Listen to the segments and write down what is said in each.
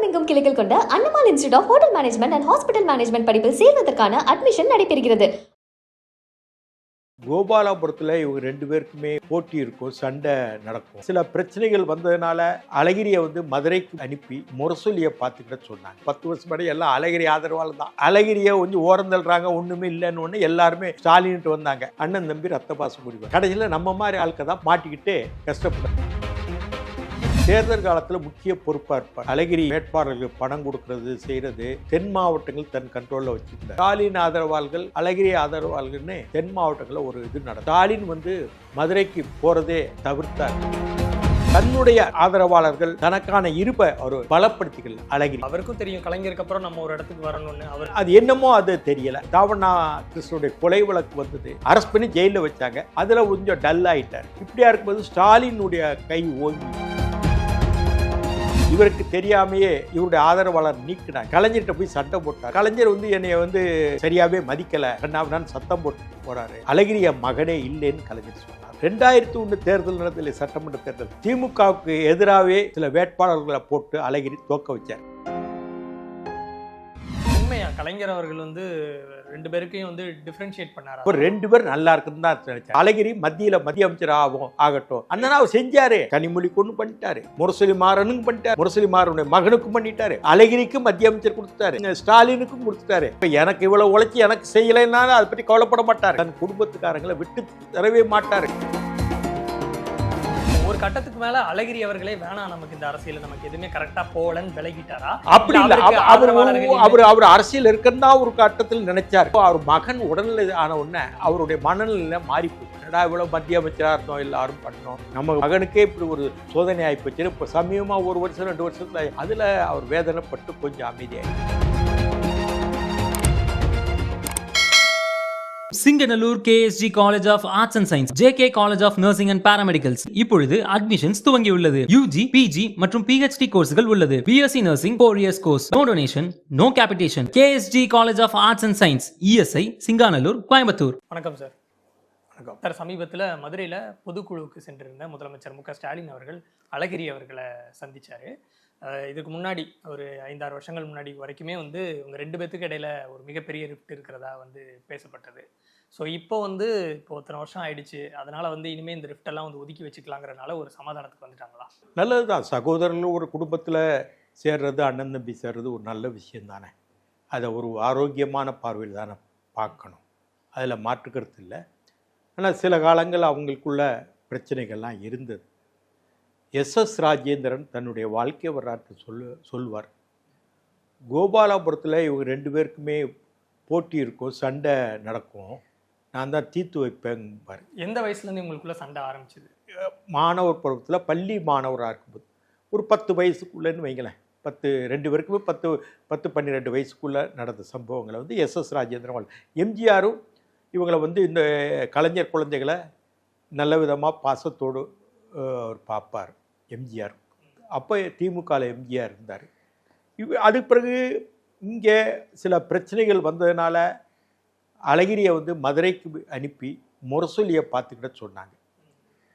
உலகமெங்கும் கிளைகள் கொண்ட Annamal institute of hotel management and hospital management படிப்பில் சேர்வதற்கான அட்மிஷன் நடைபெறுகிறது. கோபாலபுரத்தில் இவங்க ரெண்டு பேருக்குமே போட்டி இருக்கும் சண்டை நடக்கும். சில பிரச்சனைகள் வந்ததுனால அழகிரியை வந்து மதுரைக்கு அனுப்பி முரசொலியை பார்த்துக்கிட்ட சொன்னாங்க. பத்து வருஷம் முன்னாடி எல்லாம் அழகிரி ஆதரவாளர் தான். அழகிரியை கொஞ்சம் ஓரந்தள்ளுறாங்க ஒன்றுமே இல்லைன்னு ஒன்று எல்லாருமே ஸ்டாலின்ட்டு வந்தாங்க. அண்ணன் தம்பி ரத்த பாசம் முடிவாங்க கடைசியில் நம்ம மாதிரி ஆட்கள் தான் மாட்டிக்கிட்டு கஷ்டப்படுறாங்க தேர்தல் காலத்தில் முக்கிய பொறுப்பாக இருப்பார். அழகிரி வேட்பாளர்களுக்கு பணம் கொடுக்கறது செய்யறது தென் மாவட்டங்கள் தன் கண்ட்ரோலில் வச்சிருந்தார் ஸ்டாலின் ஆதரவாளர்கள் அழகிரி ஆதரவாளர்கள்னு தென் மாவட்டங்களில் ஒரு இது நடக்கும். ஸ்டாலின் வந்து மதுரைக்கு போறதே தவிர்த்தார். தன்னுடைய ஆதரவாளர்கள் தனக்கான இருப்பை அவர் பலப்படுத்திக்கல அழகிரி. அவருக்கும் தெரியும் கலைஞருக்கு அப்புறம் நம்ம ஒரு இடத்துக்கு வரணும்னு. அவர் அது என்னமோ அது தெரியல. தாவண்ணா கிருஷ்ணனுடைய கொலை வழக்கு வந்தது. அரெஸ்ட் பண்ணி ஜெயிலில் வச்சாங்க. அதுல கொஞ்சம் டல் ஆயிட்டார். இப்படியா இருக்கும்போது ஸ்டாலினுடைய கை ஓங்கி இவருக்கு தெரியாமையே இவருடைய ஆதரவாளர் நீக்கினார். கலைஞர்கிட்ட போய் சட்டம் போட்டார். கலைஞர் வந்து என்னை வந்து சரியாவே மதிக்கல. ரெண்டாவது சத்தம் போட்டு போறாரு. அழகிரிய மகனே இல்லைன்னு கலைஞர் சொன்னார். ரெண்டாயிரத்தி ஒன்று தேர்தல் நடந்ததில்லை சட்டமன்ற தேர்தல். திமுகவுக்கு எதிராகவே சில வேட்பாளர்களை போட்டு அழகிரி தோக்க வச்சார். கலைஞர் அவர்கள் வந்து ரெண்டு பேருக்கையும் வந்து டிஃபரன்ஷியேட் பண்ணாரு? இப்போ ரெண்டு பேர் நல்லா இருக்குன்னு தான் நினைச்சேன். அழகிரி மத்தியில மத்திய அமைச்சர் ஆகும் ஆகட்டும். அண்ணனா அவர் செஞ்சாரு. கனிமொழி கொண்டு பண்ணிட்டாரு. முரசொலி மாறனுக்கும் பண்ணிட்டாரு. முரசொலி மாறனுடைய மகனுக்கும் பண்ணிட்டாரு. அழகிரிக்கும் மத்திய அமைச்சர் கொடுத்துட்டாரு. ஸ்டாலினுக்கும் கொடுத்துட்டாரு. இப்ப எனக்கு இவ்வளவு உழைச்சி எனக்கு செய்யலைன்னா அதை பற்றி கவலைப்பட மாட்டார். தன் குடும்பத்துக்காரங்களை விட்டு தரவே மாட்டாரு. கட்டத்துக்கு மேல அழகிரி அவர்களே வேணாம். நமக்கு இந்த அரசியல் நமக்கு எதுவுமே கரெக்டா போகலன்னு விலகிட்டாரா? அப்படி இல்ல அவர். அவர் அவர் அரசியல் இருக்குன்னு ஒரு கட்டத்தில் நினைச்சார். அவர் மகன் உடல்நிலை ஆன உடனே அவருடைய மனநிலை மாறி போச்சு இவ்வளவு மத்திய அமைச்சரா இருந்தோம் எல்லாரும் பண்ணோம். நம்ம மகனுக்கே இப்படி ஒரு சோதனை ஆகி போச்சு. இப்போ சமயமா ஒரு வருஷம் ரெண்டு வருஷத்துல அதுல அவர் வேதனைப்பட்டு கொஞ்சம் அமைதியாகி Singanallur KSG college of arts and science JK college of nursing and paramedicals இப்பொழுது அட்மிஷன்ஸ் துவங்கியுள்ளது. யூஜி பிஜி மற்றும் பிஹெச்டி கோர்ஸ்கள் உள்ளது. BSc nursing four years course no donation no capitation KSG college of arts and science ESI Singanallur Coimbatore வணக்கம் sir வணக்கம். Sir சமீபத்தில் மதுரையில் பொதுக்குழுவுக்கு சென்றிருந்த முதலமைச்சர் மு க ஸ்டாலின் அவர்கள் அழகிரி அவர்களை சந்திச்சாரு. அஹ் இதுக்கு முன்னாடி ஒரு ஐந்தாறு வருஷங்கள் முன்னாடி வரைக்குமே வந்து உங்கள் ரெண்டு பேத்துக்கு இடையில ஒரு மிகப்பெரிய ரிஃப்ட் இருக்கிறதா வந்து பேசப்பட்டது. ஸோ இப்போ வந்து இப்போ இத்தனை வருஷம் ஆயிடுச்சு. அதனால வந்து இனிமேல் இந்த ரிஃப்டெல்லாம் வந்து ஒதுக்கி வச்சுக்கலாங்கிறனால ஒரு சமாதானத்துக்கு வந்துட்டாங்களா? நல்லதுதான் சகோதரர்கள் ஒரு குடும்பத்தில் சேர்றது அண்ணன் தம்பி சேர்றது ஒரு நல்ல விஷயம் தானே அதை ஒரு ஆரோக்கியமான பார்வையில் தானே பார்க்கணும். அதில் மாற்றுக்கிறது இல்லை. ஆனால் சில காலங்கள் அவங்களுக்குள்ள பிரச்சனைகள்லாம் இருந்தது. எஸ்எஸ் ராஜேந்திரன் தன்னுடைய வாழ்க்கை வரலாற்று சொல்லு சொல்வார். கோபாலபுரத்தில் இவங்க ரெண்டு பேருக்குமே போட்டி இருக்கும் சண்டை நடக்கும். நான் தான் தீர்த்து வைப்பேன்பார் எந்த வயசுலேருந்து உங்களுக்குள்ள சண்டை ஆரம்பிச்சது? மாணவர் பருவத்தில் பள்ளி மாணவராக இருக்கும்போது. ஒரு பத்து வயசுக்குள்ளேன்னு வைங்களேன். பத்து ரெண்டு பேருக்குமே பத்து பத்து பன்னிரெண்டு வயசுக்குள்ளே நடந்த சம்பவங்களை வந்து எஸ்எஸ் ராஜேந்திரன் வாழ். எம்ஜிஆரும் இவங்களை வந்து இந்த கலைஞர் குழந்தைகளை நல்ல விதமாக பாசத்தோடு அவர் பார்ப்பார். எம்ஜிஆர் அப்போ திமுகவில் எம்ஜிஆர் இருந்தார். இவ் அதுக்கு பிறகு இங்கே சில பிரச்சனைகள் வந்ததுனால அழகிரியை வந்து மதுரைக்கு அனுப்பி முரசொலியை பார்த்துக்கிட்ட சொன்னாங்க.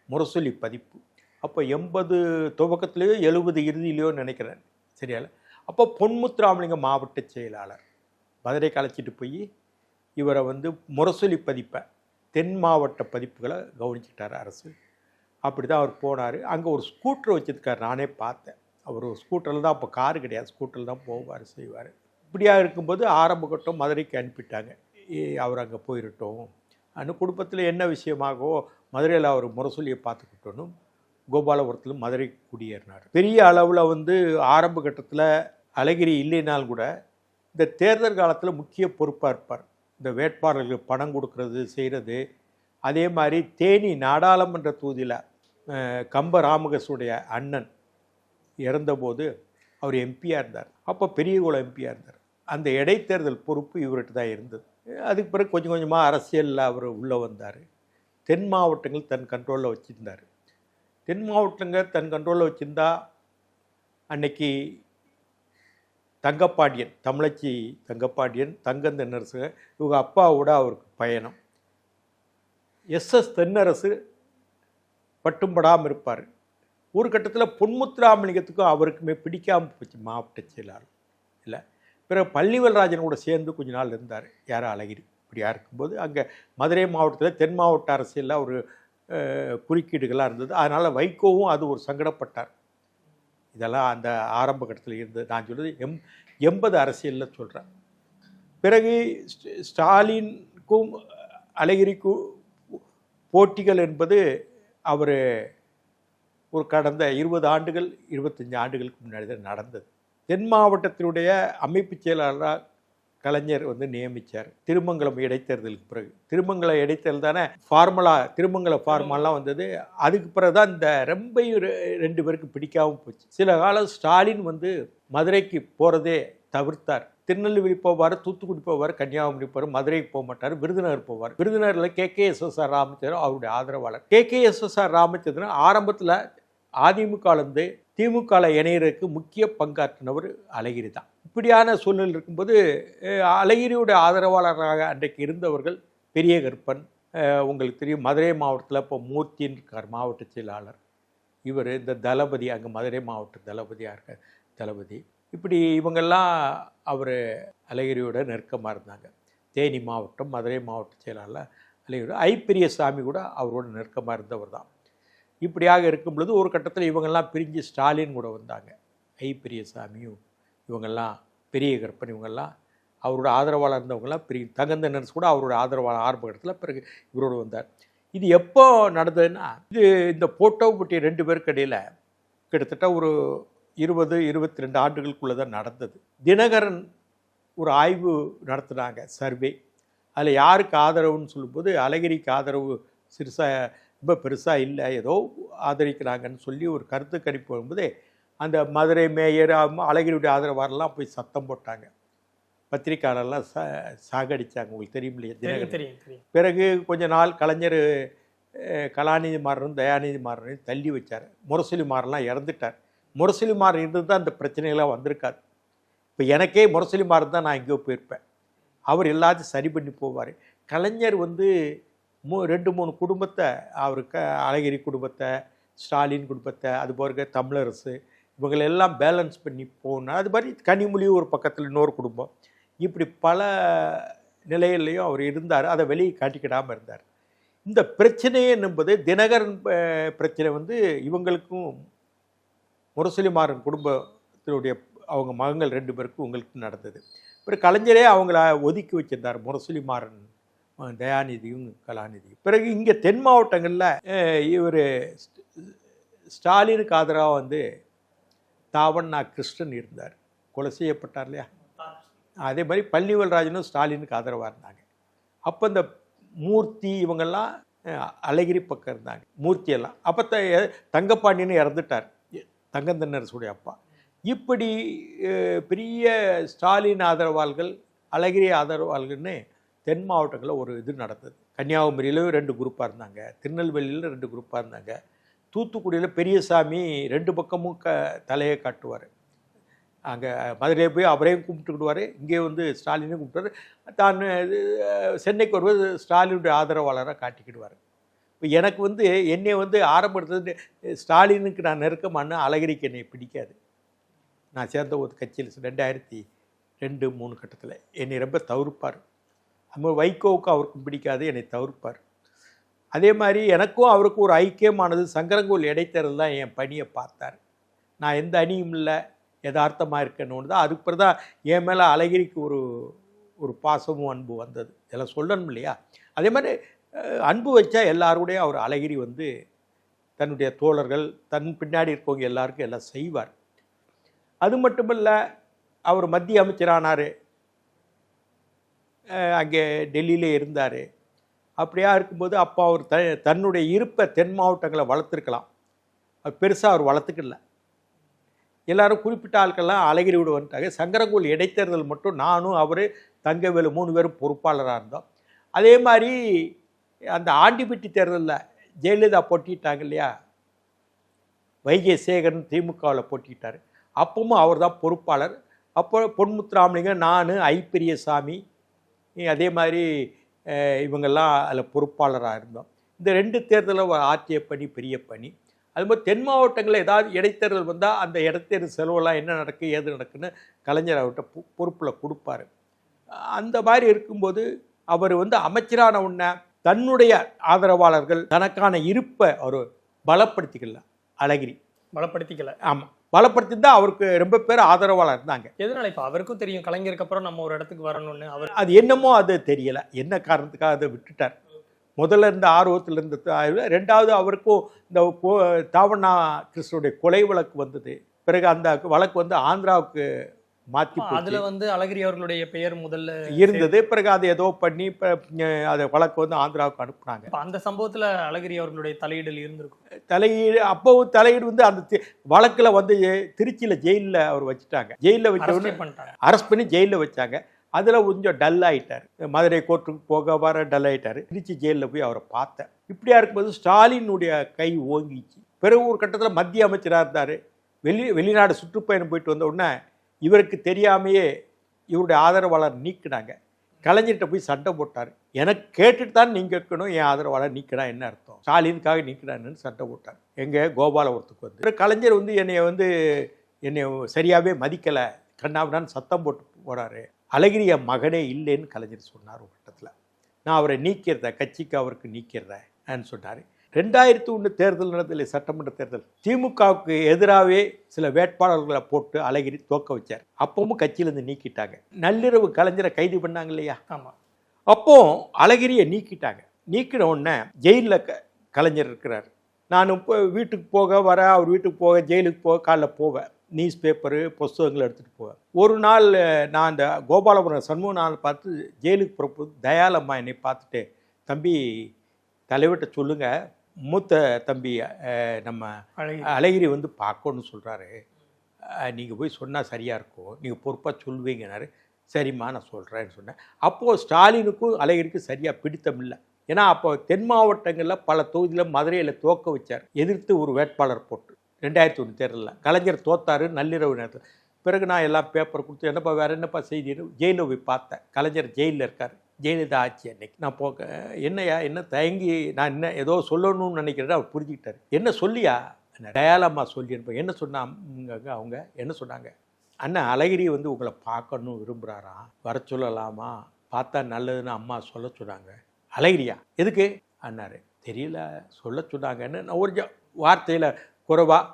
முரசொலி பதிப்பு. அப்போ எண்பது துவக்கத்துலேயோ எழுபது இறுதியிலையோ நினைக்கிறேன். சரியால? அப்போ பொன்முத்துராமலிங்க மாவட்ட செயலாளர் மதுரைக்கு அழைச்சிட்டு போய் இவரை வந்து முரசொலி பதிப்பை தென் மாவட்ட பதிப்புகளை கவனிச்சிட்டார் அரசு. அப்படி தான் அவர் போனார். அங்கே ஒரு ஸ்கூட்டர் வச்சுருக்கார். நானே பார்த்தேன். அவர் ஒரு ஸ்கூட்டரில் தான் அப்போ காரு கிடையாது. ஸ்கூட்டரில் தான் போவார் செய்வார். இப்படியாக இருக்கும்போது ஆரம்ப கட்டம் மதுரைக்கு அனுப்பிட்டாங்க. அவர் அங்கே போயிருட்டோம். அந்த குடும்பத்தில் என்ன விஷயமாகவோ மதுரையில் அவர் முரசொலியை பார்த்துக்கிட்டோன்னு கோபாலபுரத்தில் மதுரை குடியேறினார். பெரிய அளவில் வந்து ஆரம்ப கட்டத்தில் அழகிரி இல்லைனால் கூட இந்த தேர்தல் காலத்தில் முக்கிய பொறுப்பாக இருப்பார். இந்த வேட்பாளர்களுக்கு பணம் கொடுக்கறது செய்கிறது அதே மாதிரி தேனி நாடாளுமன்ற தொகுதியில் கம்ப ராமகசுடைய அண்ணன் இறந்தபோது அவர் எம்பியாக இருந்தார். அப்போ பெரியகுளம் எம்பியாக இருந்தார். அந்த இடைத்தேர்தல் பொறுப்பு இவர்கிட்ட தான் இருந்தது. அதுக்கு பிறகு கொஞ்சம் கொஞ்சமாக அரசியலில் அவர் உள்ளே வந்தார். தென் மாவட்டங்கள் தன் கண்ட்ரோலில் வச்சுருந்தார். தென் மாவட்டங்கள் தன் கண்ட்ரோலில் வச்சுருந்தா அன்னைக்கு தங்கப்பாண்டியன் தமிழச்சி தங்கப்பாண்டியன் தங்கம் தென்னரசு இவங்க அப்பாவோட அவருக்கு பயணம். எஸ்எஸ் தென்னரசு பட்டும் படாமல் இருப்பார். ஒரு கட்டத்தில் பொன்முத்துராமலிங்கத்துக்கும் அவருக்குமே பிடிக்காமல் போச்சு மாவட்ட செயலாளர். இல்லை பிறகு பள்ளிவல்ராஜனோட சேர்ந்து கொஞ்ச நாள் இருந்தார். யாரோ அழகிரி இப்படியா இருக்கும்போது அங்கே மதுரை மாவட்டத்தில் தென் மாவட்ட அரசியலில் ஒரு குறுக்கீடுகளாக இருந்தது. அதனால் வைகோவும் அது ஒரு சங்கடப்பட்டார். இதெல்லாம் அந்த ஆரம்ப கட்டத்தில் இருந்தது நான் சொல்கிறது எம் எண்பது அரசியலில் சொல்கிறேன் பிறகு ஸ்ட- ஸ்டாலினுக்கும் அழகிரிக்கும் போட்டிகள் என்பது அவர் ஒரு கடந்த இருபது ஆண்டுகள் இருபத்தஞ்சி ஆண்டுகளுக்கு முன்னாடி தான் நடந்தது. தென் மாவட்டத்தினுடைய அமைப்பு செயலாளராக கலைஞர் வந்து நியமித்தார் திருமங்கலம் இடைத்தேர்தலுக்கு பிறகு. திருமங்கலம் இடைத்தேர்தல் தானே ஃபார்முலா திருமங்கல ஃபார்மாலாம் வந்தது. அதுக்கு பிறகு தான் இந்த ரொம்ப ரெண்டு பேருக்கு பிடிக்காம போச்சு. சில காலம் ஸ்டாலின் வந்து மதுரைக்கு போகிறதே தவிர்த்தார். திருநெல்வேலி போவார் தூத்துக்குடி போவார் கன்னியாகுமரி போவார் மதுரைக்கு போக மாட்டார் விருதுநகர் போவார். விருதுநகரில் கே. கே. எஸ்எஸ்ஆர் ராமச்சந்திரன் அவருடைய ஆதரவாளர். கே. கே. எஸ்எஸ்ஆர் ராமச்சந்திரன் ஆரம்பத்தில் அதிமுகலேருந்து திமுக இணையருக்கு முக்கிய பங்காற்றினவர் அழகிரி தான். இப்படியான சூழ்நிலை இருக்கும்போது அழகிரியுடைய ஆதரவாளராக அன்றைக்கு இருந்தவர்கள் பெரிய கற்பன் உங்களுக்கு தெரியும் மதுரை மாவட்டத்தில் இப்போ மூர்த்தின்னு இருக்கார் மாவட்ட செயலாளர். இவர் இந்த தளபதி அங்கே மதுரை மாவட்ட தளபதியாக இருக்கார் தளபதி. இப்படி இவங்கெல்லாம் அவர் அழகிரியோட நெருக்கமாக இருந்தாங்க. தேனி மாவட்டம் மதுரை மாவட்ட செயலாளர் அழகிரி. ஐ கூட அவரோட நெருக்கமாக இருந்தவர் தான். இப்படியாக இருக்கும் பொழுது ஒரு கட்டத்தில் இவங்கெல்லாம் பிரிஞ்சு ஸ்டாலின் கூட வந்தாங்க. ஐ பெரியசாமியும் இவங்கெல்லாம் பெரிய கற்பன் இவங்கெல்லாம் அவரோட ஆதரவாளர் இருந்தவங்கெல்லாம் பெரிய தங்கந்தனர்ஸ் கூட அவரோட ஆதரவாளர் ஆரம்ப கட்டத்தில் பிறகு இவரோடு வந்தார். இது எப்போ நடந்ததுன்னா இது இந்த போட்டோ போட்டி ரெண்டு பேருக்கு இடையில் கிட்டத்தட்ட ஒரு இருபது இருபத்தி ரெண்டு ஆண்டுகளுக்குள்ளே தான் நடந்தது. தினகரன் ஒரு ஆய்வு நடத்துனாங்க சர்வே. அதில் யாருக்கு ஆதரவுன்னு சொல்லும்போது அழகிரிக்கு ஆதரவு சிறுசாக ரொம்ப பெருசாக இல்லை ஏதோ ஆதரிக்கிறாங்கன்னு சொல்லி ஒரு கருத்து கணிப்பு வரும்போதே அந்த மதுரை மேயர் அழகிரியுடைய ஆதரவாரெல்லாம் போய் சத்தம் போட்டாங்க. பத்திரிக்கையாளர்லாம் சா சாகடிச்சாங்க உங்களுக்கு தெரியும் இல்லையா தினகரன்? பிறகு கொஞ்ச நாள் கலைஞர் கலாநிதி மாறனும் தயாநிதி மாறனையும் தள்ளி வச்சார். முரசொலி மாறன்லாம் இறந்துட்டார். முரசொலி இருந்தது தான் அந்த பிரச்சனைகள்லாம் வந்திருக்காது. இப்போ எனக்கே முரசொலி தான் நான் எங்கேயோ போயிருப்பேன். அவர் எல்லாத்தையும் சரி பண்ணி போவார். கலைஞர் வந்து மூ ரெண்டு மூணு குடும்பத்தை அவருக்கு அழகிரி குடும்பத்தை ஸ்டாலின் குடும்பத்தை அது போக தமிழரசு இவங்களெல்லாம் பேலன்ஸ் பண்ணி போகணும் அது மாதிரி கனிமொழி ஒரு பக்கத்தில் இன்னொரு குடும்பம். இப்படி பல நிலையிலையும் அவர் இருந்தார். அதை வெளியே காட்டிக்கிடாமல் இருந்தார். இந்த பிரச்சனையே என்பது தினகரன் பிரச்சனை வந்து இவங்களுக்கும் முரசொலிமாறன் குடும்பத்தினுடைய அவங்க மகங்கள் ரெண்டு பேருக்கும் உங்களுக்கு நடந்தது. பிறகு கலைஞரே அவங்கள ஒதுக்கி வச்சிருந்தார் முரசொலிமாறன் தயாநிதியும் கலாநிதியும். பிறகு இங்கே தென் மாவட்டங்களில் இவர் ஸ்டாலினுக்கு ஆதரவாக வந்து தாவண்ணா கிருஷ்ணன் இருந்தார். கொலை செய்யப்பட்டார் இல்லையா? அதே மாதிரி பள்ளிவல்ராஜனும் ஸ்டாலினுக்கு ஆதரவாக இருந்தாங்க. அப்போ இந்த மூர்த்தி இவங்கெல்லாம் அழகிரி பக்கம் இருந்தாங்க மூர்த்தியெல்லாம். அப்போ த தங்கப்பாண்டியன்னு இறந்துட்டார். தங்கந்தன்னரசுடைய அப்பா. இப்படி பெரிய ஸ்டாலின் ஆதரவாள்கள் அழகிரி ஆதரவாள்கள்னு தென் மாவட்டங்களில் ஒரு இது நடந்தது. கன்னியாகுமரியிலும் ரெண்டு குரூப்பாக இருந்தாங்க. திருநெல்வேலியில் ரெண்டு குரூப்பாக இருந்தாங்க. தூத்துக்குடியில் பெரியசாமி ரெண்டு பக்கமும் க தலையை காட்டுவார். அங்கே மதுரையை போய் அவரையும் கும்பிட்டுக்கிடுவார். இங்கே வந்து ஸ்டாலினையும் கும்பிட்டுவார். தான் இது, சென்னைக்கு வருவது ஸ்டாலினுடைய ஆதரவாளராக காட்டிக்கிடுவார். இப்போ எனக்கு வந்து என்னை வந்து ஆரம்படுத்தது ஸ்டாலினுக்கு நான் நெருக்கமான அழகிரிக்கு என்னை பிடிக்காது. நான் சேர்ந்த ஒரு கட்சியில் ரெண்டாயிரத்தி ரெண்டு மூணு கட்டத்தில் என்னை ரொம்ப தவிர்ப்பார். நம்ம வைகோவுக்கும் அவருக்கும் பிடிக்காது என்னை தவிர்ப்பார். அதே மாதிரி எனக்கும் அவருக்கும் ஒரு ஐக்கியமானது சங்கரங்கோல் இடைத்தேர்தல் தான் என் பணியை பார்த்தார். நான் எந்த அணியும் இல்லை யதார்த்தமாக இருக்கணும்னு தான். அதுக்கு பிறகு தான் என் மேலே அழகிரிக்கு ஒரு ஒரு பாசமும் அன்பு வந்தது. இதெல்லாம் சொல்லணும் இல்லையா? அதே மாதிரி அன்பு வச்சா எல்லாருடைய அவர் அழகிரி வந்து தன்னுடைய தோழர்கள் தன் பின்னாடி இருக்கவங்க எல்லாருக்கும் எல்லாம் செய்வார். அது மட்டுமல்ல அவர் மத்திய அமைச்சரானார். அங்கே டெல்லியிலே இருந்தார். அப்படியா இருக்கும்போது அப்போ அவர் த தன்னுடைய இருப்பை தென் மாவட்டங்களை வளர்த்துருக்கலாம். அது பெருசாக அவர் வளர்த்துக்கல. எல்லாரும் குறிப்பிட்ட ஆட்கள்லாம் அழகிரி விட வந்துட்டாங்க. சங்கரங்கோல் இடைத்தேர்தல் மட்டும் நானும் அவர் தங்கவேலு மூணு பேரும் பொறுப்பாளராக இருந்தோம். அதே மாதிரி அந்த ஆண்டிப்பட்டி தேர்தலில் ஜெயலலிதா போட்டிட்டாங்க இல்லையா? வைகை சேகரன் திமுகவில் போட்டிட்டார். அப்பவும் அவர் தான் பொறுப்பாளர். அப்போ பொன்முத்துராமலிங்க நான் ஐ பெரியசாமி அதே மாதிரி இவங்கெல்லாம் அதில் பொறுப்பாளராக இருந்தோம். இந்த ரெண்டு தேர்தலும் ஆற்றிய பணி பெரிய பணி அது மாதிரி தென் மாவட்டங்களில் ஏதாவது இடைத்தேர்தல் வந்தால் அந்த இடைத்தேர்தல் செலவெல்லாம் என்ன நடக்கு ஏது நடக்குன்னு கலைஞர் அவர்கிட்ட பொ- பொறுப்பில் கொடுப்பாரு. அந்த மாதிரி இருக்கும்போது அவர் வந்து அமைச்சரான உடனே தன்னுடைய ஆதரவாளர்கள் தனக்கான இருப்பை அவர் பலப்படுத்திக்கல அழகிரி. பலப்படுத்திக்கல. ஆமாம் பலப்படுத்தி தான் அவருக்கு ரொம்ப பேர் ஆதரவாளர் இருந்தாங்க. எதனால இப்ப அவருக்கும் தெரியும் கலைஞருக்கு அப்புறம் நம்ம ஒரு இடத்துக்கு வரணும்னு அவர்? அது என்னமோ அது தெரியல. என்ன காரணத்துக்காக அதை விட்டுட்டார்? முதல்ல இருந்த ஆர்வத்தில் இருந்த ரெண்டாவது அவருக்கும் இந்த தாவண்ணா கிருஷ்ணனுடைய கொலை வழக்கு வந்தது. பிறகு அந்த வழக்கு வந்து ஆந்திராவுக்கு மாற்றி அதுல வந்து அழகிரி அவர்களுடைய பெயர் முதல்ல இருந்தது. பிறகு அதை ஏதோ பண்ணி இப்போ அதை வழக்கு வந்து ஆந்திராவுக்கு அனுப்புனாங்க. அந்த சம்பவத்துல அழகிரி அவர்களுடைய தலையீடல் இருந்திருக்கும். தலையீடு அப்போவும் தலையீடு வந்து அந்த வழக்குல வந்து திருச்சியில் ஜெயிலில் அவர் வச்சுட்டாங்க. ஜெயிலில் வச்ச பண்ணிட்டாங்க. அரெஸ்ட் பண்ணி ஜெயிலில் வச்சாங்க. அதில் கொஞ்சம் டல் ஆயிட்டார். மதுரை கோர்ட்டுக்கு போக வர டல் ஆயிட்டார். திருச்சி ஜெயிலில் போய் அவரை பார்த்தேன். இப்படியா இருக்கும்போது ஸ்டாலினுடைய கை ஓங்கிச்சு. பிறகு ஒரு கட்டத்தில் மத்திய அமைச்சராக இருந்தார். வெளி வெளிநாடு சுற்றுப்பயணம் போயிட்டு வந்த உடனே இவருக்கு தெரியாமையே இவருடைய ஆதரவாளர் நீக்கினாங்க. கலைஞர்கிட்ட போய் சண்டை போட்டார். எனக்கு கேட்டுட்டு தான் நீங்கள் இருக்கணும். என் ஆதரவாளர் நீக்கினா என்ன அர்த்தம்? ஸ்டாலினுக்காக நீக்கிறான்னு சண்டை போட்டார். எங்கே கோபாலபுரத்துக்கு வந்து. கலைஞர் வந்து என்னை வந்து என்னை சரியாகவே மதிக்கலை. கண்ணாவினான்னு சத்தம் போட்டு போறாரு. அழகிரி என் மகனே இல்லைன்னு கலைஞர் சொன்னார் ஒரு கட்டத்தில். நான் அவரை நீக்கிறத கட்சிக்கு அவருக்கு நீக்கிறேன் சொன்னார். ரெண்டாயிரத்தி ஒன்று தேர்தல் நடந்ததில்லை சட்டமன்ற தேர்தல் திமுகவுக்கு எதிராகவே சில வேட்பாளர்களை போட்டு அழகிரி தோக்க வச்சார். அப்பவும் கட்சியிலேருந்து நீக்கிட்டாங்க. நள்ளிரவு கலைஞரை கைது பண்ணாங்க இல்லையா? ஆமா. அப்போ அழகிரியை நீக்கிட்டாங்க. நீக்கின உடனே ஜெயிலில் க கலைஞர் இருக்கிறார். நான் இப்போ வீட்டுக்கு போக வர அவர் வீட்டுக்கு போக ஜெயிலுக்கு போக காலைல போவேன் நியூஸ் பேப்பரு புஸ்தகங்களை எடுத்துகிட்டு போவேன் ஒரு நாள் நான் அந்த கோபாலபுரம் சண்முக நாள் பார்த்து ஜெயிலுக்கு போகிறப்போ தயாளம்மா என்னை பார்த்துட்டு தம்பி தலைவர்கிட்ட சொல்லுங்க மூத்த தம்பி நம்ம அழகிரி. வந்து பார்க்கணும்னு சொல்கிறாரு நீங்கள் போய் சொன்னால் சரியாக இருக்கும். நீங்கள் பொறுப்பாக சொல்லுவீங்கன்னாரு. சரிம்மா நான் சொல்கிறேன்னு சொன்னேன். அப்போது ஸ்டாலினுக்கும் அழகிரிக்கும் சரியாக பிடித்தம் இல்லை. ஏன்னா அப்போ தென் மாவட்டங்களில் பல தொகுதியில் மதுரையில் தோக்க வச்சார். எதிர்த்து ஒரு வேட்பாளர் போட்டு. ரெண்டாயிரத்தி ஒன்று தேர்தலில். கலைஞர் தோத்தாரு நள்ளிரவு நேரத்தில். பிறகு நான் எல்லாம் பேப்பர் கொடுத்து என்னப்பா வேறு என்னப்பா செய்தி? ஜெயிலில் போய் பார்த்தேன். கலைஞர் ஜெயிலில் இருக்கார். ஜெயலலிதா ஆட்சி அன்னைக்கு. நான் போக என்னையா என்ன தயங்கி நான் என்ன ஏதோ சொல்லணும்னு நினைக்கிறேன் அவர் புரிஞ்சுக்கிட்டாரு. என்ன சொல்லியா? தயாலம்மா சொல்லி என்ன சொன்னாங்க அவங்க? என்ன சொன்னாங்க? அண்ணன் அழகிரி வந்து உங்களை பார்க்கணும் விரும்புகிறாராம் வர சொல்லலாமா? பார்த்தா நல்லதுன்னு அம்மா சொல்ல சொன்னாங்க. அழகிரியா? எதுக்கு? அண்ணாரு தெரியல சொல்ல சொன்னாங்கன்னு நான் ஒரு ஜ- வார்த்தையில் குறைவா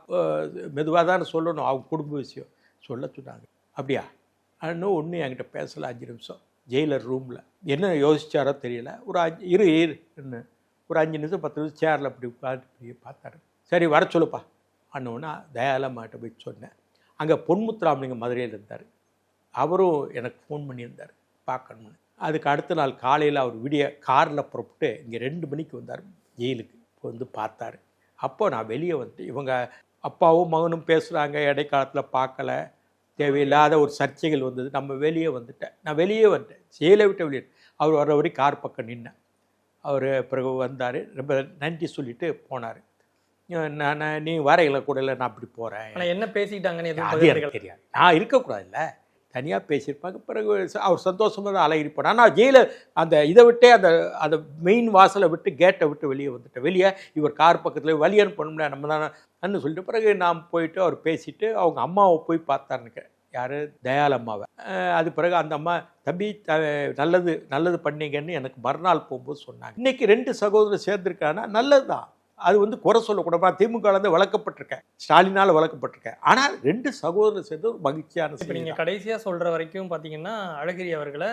மெதுவாக தான் சொல்லணும் அவங்க குடும்ப விஷயம். சொல்ல சொன்னாங்க. அப்படியா? அண்ணன் ஒன்றும் என்கிட்ட பேசலை அஞ்சு நிமிஷம். ஜெயிலர் ரூமில். என்ன யோசிச்சாரோ தெரியல. ஒரு அஞ்சு இரு இருன்னு ஒரு அஞ்சு நிமிஷம் பத்து நிமிஷம் சேரில் அப்படி உட்காந்து பார்த்தாரு. சரி வர சொல்லுப்பா. அண்ணோன்னா தயாலம்மாட்ட போய் சொன்னேன். அங்கே பொன்முத்துராமலிங்க மதுரையில் இருந்தார். அவரும் எனக்கு ஃபோன் பண்ணியிருந்தார். பார்க்கணும்னு. அதுக்கு அடுத்த நாள் காலையில் அவர் விடிய காரில் புறப்பட்டு இங்கே ரெண்டு மணிக்கு வந்தார். ஜெயிலுக்கு வந்து பார்த்தாரு. அப்போ நான் வெளியே வந்து இவங்க அப்பாவும் மகனும் பேசுகிறாங்க இடைக்காலத்தில் பார்க்கல. தேவையில்லாத ஒரு சர்ச்சைகள் வந்தது. நம்ம வெளியே வந்துட்டேன். நான் வெளியே வந்துட்டேன். ஜெயிலை விட்டு வெளியே. அவர் வர வரைக்கும் கார் பக்கம் நின்னேன். அவர் பிறகு வந்தார். ரொம்ப நன்றி சொல்லிட்டு போனார். நான் நீ வரையில கூட இல்லை. நான் அப்படி போகிறேன் என்ன பேசிக்கிட்டாங்கன்னு எதுவும். எனக்கு தெரியாது. நான் இருக்கக்கூடாதுல்ல. தனியாக பேசியிருப்பாங்க. பிறகு அவர் சந்தோஷமாக போனார். ஆனால் ஜெயில அந்த இதை விட்டே அந்த அந்த மெயின் வாசலை விட்டு கேட்டை விட்டு வெளியே வந்துட்டேன். வெளியே இவர் கார் பக்கத்தில் வழி அனுப்பணும்ல. நம்ம தானே சொல்லிட்டு பிறகு நான் போயிட்டு அவர் பேசிட்டு அவங்க அம்மாவை போய் பார்த்தாருன்னு யார்? அஹ் அது பிறகு அந்த அம்மா தம்பி த நல்லது நல்லது பண்ணீங்கன்னு எனக்கு மறுநாள் போகும்போது சொன்னாங்க. இன்னைக்கு ரெண்டு சகோதரர் சேர்ந்துருக்காங்கன்னா நல்லது தான் அது வந்து குறை சொல்லக்கூடாது. திமுகலேருந்து வளர்க்கப்பட்டிருக்கேன். ஸ்டாலினால் வளர்க்கப்பட்டிருக்கேன். ஆனால் ரெண்டு சகோதரர் சேர்ந்து ஒரு மகிழ்ச்சியான இப்ப நீங்க செய்தி கடைசியா சொல்ற வரைக்கும் பாத்தீங்கன்னா அழகிரி அவர்களை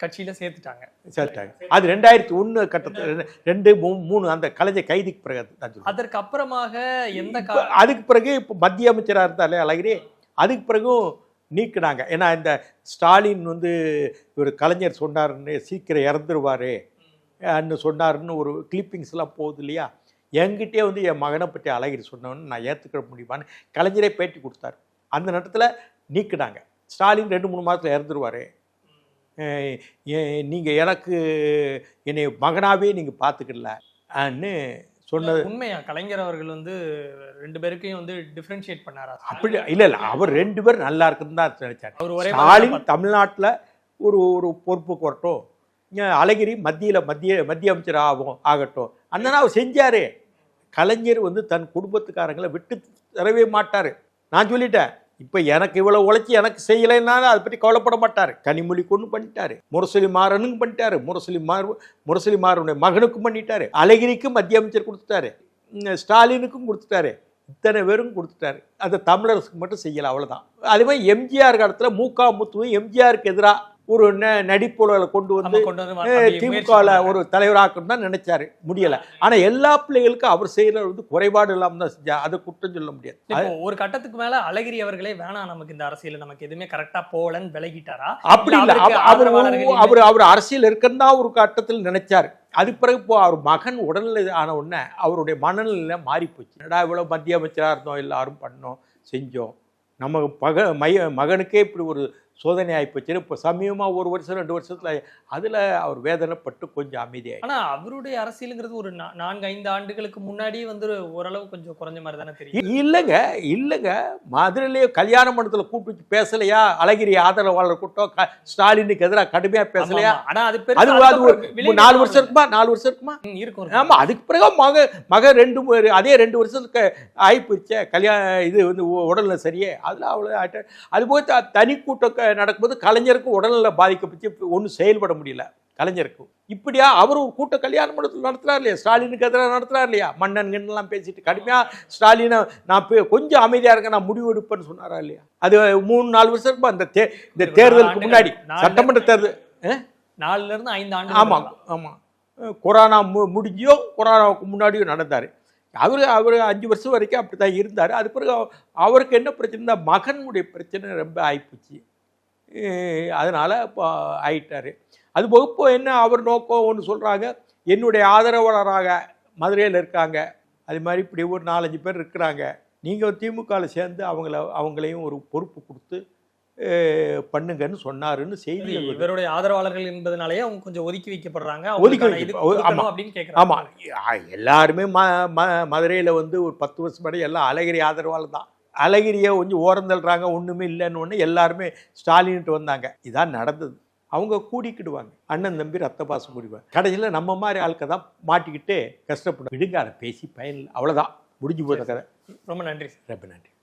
கட்சியில சேர்த்துட்டாங்க. சேர்த்தாங்க அது ரெண்டாயிரத்தி ஒன்று கட்டத்தில் ரெண்டு மூணு அந்த கலைஞர் கைதிக்கு பிறகு. அதற்கு அப்புறமாக எந்த அதுக்கு பிறகு இப்போ மத்திய அமைச்சராக இருந்தாலே அழகிரி? அதுக்கு பிறகும் நீக்கினாங்க. ஏன்னா இந்த ஸ்டாலின் வந்து இவர் கலைஞர் சொன்னாருன்னு சீக்கிரம் இறந்துருவாரு அன்னு சொன்னாருன்னு ஒரு கிளிப்பிங்ஸ்லாம் போகுது இல்லையா? என்கிட்டே வந்து என் மகனை பற்றி அழகிரி சொன்னவன்னு நான் ஏற்றுக்கிற முடியுமான்னு கலைஞரே பேட்டி கொடுத்தாரு. அந்த நேரத்தில் நீக்கினாங்க. ஸ்டாலின் ரெண்டு மூணு மாதத்தில் இறந்துருவாரு. நீங்கள் எனக்கு என்னை மகனாகவே நீங்கள் பார்த்துக்கல அன்னு சொன்னது. உண்மையா? கலைஞர் அவர்கள் வந்து ரெண்டு பேருக்கையும் வந்து டிஃபரன்ஷியேட் பண்ணாரா? அப்படி இல்லை இல்லை அவர் ரெண்டு பேரும் நல்லா இருக்குன்னு தான் நினைச்சார். அவர் ஒரே ஸ்டாலின் தமிழ்நாட்டில் ஒரு ஒரு பொறுப்புக்கு வரட்டும் இங்க அழகிரி மத்தியில் மத்திய மத்திய அமைச்சர் ஆகும் ஆகட்டும். அந்த அவர் செஞ்சாரு. கலைஞர் வந்து தன் குடும்பத்துக்காரங்களை விட்டு தரவே மாட்டார். நான் சொல்லிட்டேன் இப்போ எனக்கு இவ்வளோ உழைச்சி எனக்கு செய்யலைன்னாலும் அதை பற்றி கவலைப்பட மாட்டார். கனிமொழி கொண்டு பண்ணிட்டாரு. முரசொலி மாறனுக்கும் பண்ணிட்டாரு. முரசொலி மாறு முரசொலி மாறனுடைய மகனுக்கும் பண்ணிட்டாரு. அழகிரிக்கும் மத்திய அமைச்சர் கொடுத்துட்டாரு. ஸ்டாலினுக்கும் கொடுத்துட்டாரு. இத்தனை பேரும் கொடுத்துட்டாரு. அந்த தமிழரசுக்கு மட்டும் செய்யலை அவ்வளோதான் அதே மாதிரி எம்ஜிஆர் காலத்தில் மூக்கா முத்துவும் எம்ஜிஆருக்கு எதிராக ஒரு நடிப்புகளை கொண்டு வந்து நம்ம கொண்டு வந்து அப்படி திமுக முயற்சி ல பண்ணாங்க. ஒரு தலைவராக்கணும் தான் நினைச்சாரு. முடியல. ஆனா எல்லா பிள்ளைகளுக்கும் அவர் செய்யறது வந்து குறைபாடு இல்லாம தான் செஞ்சா அதை குற்றம் சொல்ல முடியாது. ஒரு கட்டத்துக்கு மேல அழகிரி அவர்களே வேணாம் நமக்கு இந்த அரசியல் நமக்கு எதுவுமே கரெக்டா போகலன்னு விலகிட்டாரா? அப்படி இல்ல. அவர். அவர் அவர் அரசியல் இருக்குன்னு ஒரு கட்டத்தில் நினைச்சாரு. அது பிறகு இப்போ அவர் மகன் உடல்நிலை ஆன உடனே அவருடைய மனநிலை மாறி போச்சு. என்னடா இவ்வளவு மத்திய அமைச்சரா இருந்தோம் எல்லாரும் பண்ணோம் செஞ்சோம். நம்ம பக மைய மகனுக்கே இப்படி ஒரு சோதனை ஆகிப்போச்சு இப்போ சமீபமாக ஒரு வருஷம் ரெண்டு வருஷத்துல அதில் அவர் வேதனைப்பட்டு கொஞ்சம் அமைதியாகி ஆனா அவருடைய அரசியலுங்கிறது ஒரு நான்கு ஐந்து ஆண்டுகளுக்கு முன்னாடியே வந்து ஓரளவு கொஞ்சம் குறைஞ்ச மாதிரி தானே தெரியும் இல்லைங்க இல்லைங்க. மதுரையிலேயே கல்யாண மண்டபத்தில் கூப்பிட்டு பேசலையா? அழகிரி ஆதரவாளர் கூட்டம் க- ஸ்டாலினுக்கு எதிராக கடுமையாக பேசலையா? ஆமா, ஆமா. ஆனா அது அது ஒரு நாலு வருஷம் இருக்குமா? நாலு வருஷம் இருக்குமா? இருக்கும் இருக்கும். ஆமா அதுக்கு பிறகு மக மக ரெண்டு அதே ரெண்டு வருஷத்துக்கு ஆயிப்போச்சே. கல்யாண இது வந்து உ- உடல்நிலை சரியே. அதில் அவ்வளோ அது போய் தனி கூட்டம் நடக்கும்போது கலைஞருக்கு உடல்நிலை பாதிக்கப்பட்டு ஒன்றும் செயல்பட முடியல. கலைஞருக்கு. இப்படியா அவர் ஒரு கூட்ட கல்யாண மண்டபத்தில் நடத்துறாரு இல்லையா? ஸ்டாலினுக்கு எதிராக நடத்துறாரு இல்லையா? மன்னன் கிண்ணெல்லாம் பேசிட்டு கடுமையா ஸ்டாலினை நான் கொஞ்சம் அமைதியா இருக்க நான் முடிவு எடுப்பேன்னு சொன்னாரா இல்லையா? அது மூணு நாலு வருஷம் இருக்குமா? இந்த தே இந்த தேர்தலுக்கு முன்னாடி. சட்டமன்ற தேர்தல் நாலுல இருந்து ஐந்து ஆண்டு ஆமாம் ஆமாம் கொரோனா மு முடிஞ்சியோ கொரோனாவுக்கு முன்னாடியும் நடந்தார். அவர் அவர் அஞ்சு வருஷம் வரைக்கும் அப்படி தான் இருந்தார். அது பிறகு அவ- அவருக்கு என்ன பிரச்சனைனா மகனுடைய பிரச்சனை ரொம்ப ஆயிப்போச்சு. அஹ் அதனால ஆயிட்டாரு. அது இப்போ என்ன அவர் நோக்கம் ஒன்று சொல்கிறாங்க என்னுடைய ஆதரவாளராக மதுரையில் இருக்காங்க. அது மாதிரி இப்படி ஒரு நாலஞ்சு பேர் இருக்கிறாங்க. நீங்கள் திமுகவில் சேர்ந்து அவங்கள அவங்களையும் ஒரு பொறுப்பு கொடுத்து பண்ணுங்கன்னு சொன்னாருன்னு வருது. இவருடைய ஆதரவாளர்கள் என்பதனாலயே அவங்க கொஞ்சம் ஒதுக்கி வைக்கப்படுறாங்க. ஒதுக்கி அவங்களுக்கான இது வைக்கப்ப- கொடுக்கணும் ஆமா. அப்படின்னு கேக்குறாங்க. ஆமாம் எல்லாருமே ம ம மதுரையில் வந்து ஒரு பத்து வருஷம் முன்னாடி எல்லாம் அழகிரி ஆதரவாளர் தான். அழகிரியை கொஞ்சம் ஓரந்தள்ளுறாங்க ஒன்றுமே இல்லைன்னு ஒன்று எல்லாருமே ஸ்டாலின்ட்டு வந்தாங்க. இதான் நடந்தது. அவங்க கூடிக்கிடுவாங்க. அண்ணன் தம்பி ரத்த பாசம் கூடிடுவாங்க கடைசியில் நம்ம மாதிரி ஆட்கள் தான் மாட்டிக்கிட்டு கஷ்டப்படும். விடுங்க அதை பேசி பயன் அவ்வளோதான் முடிஞ்சு போகிற கதை. ரொம்ப நன்றி ரொம்ப நன்றி.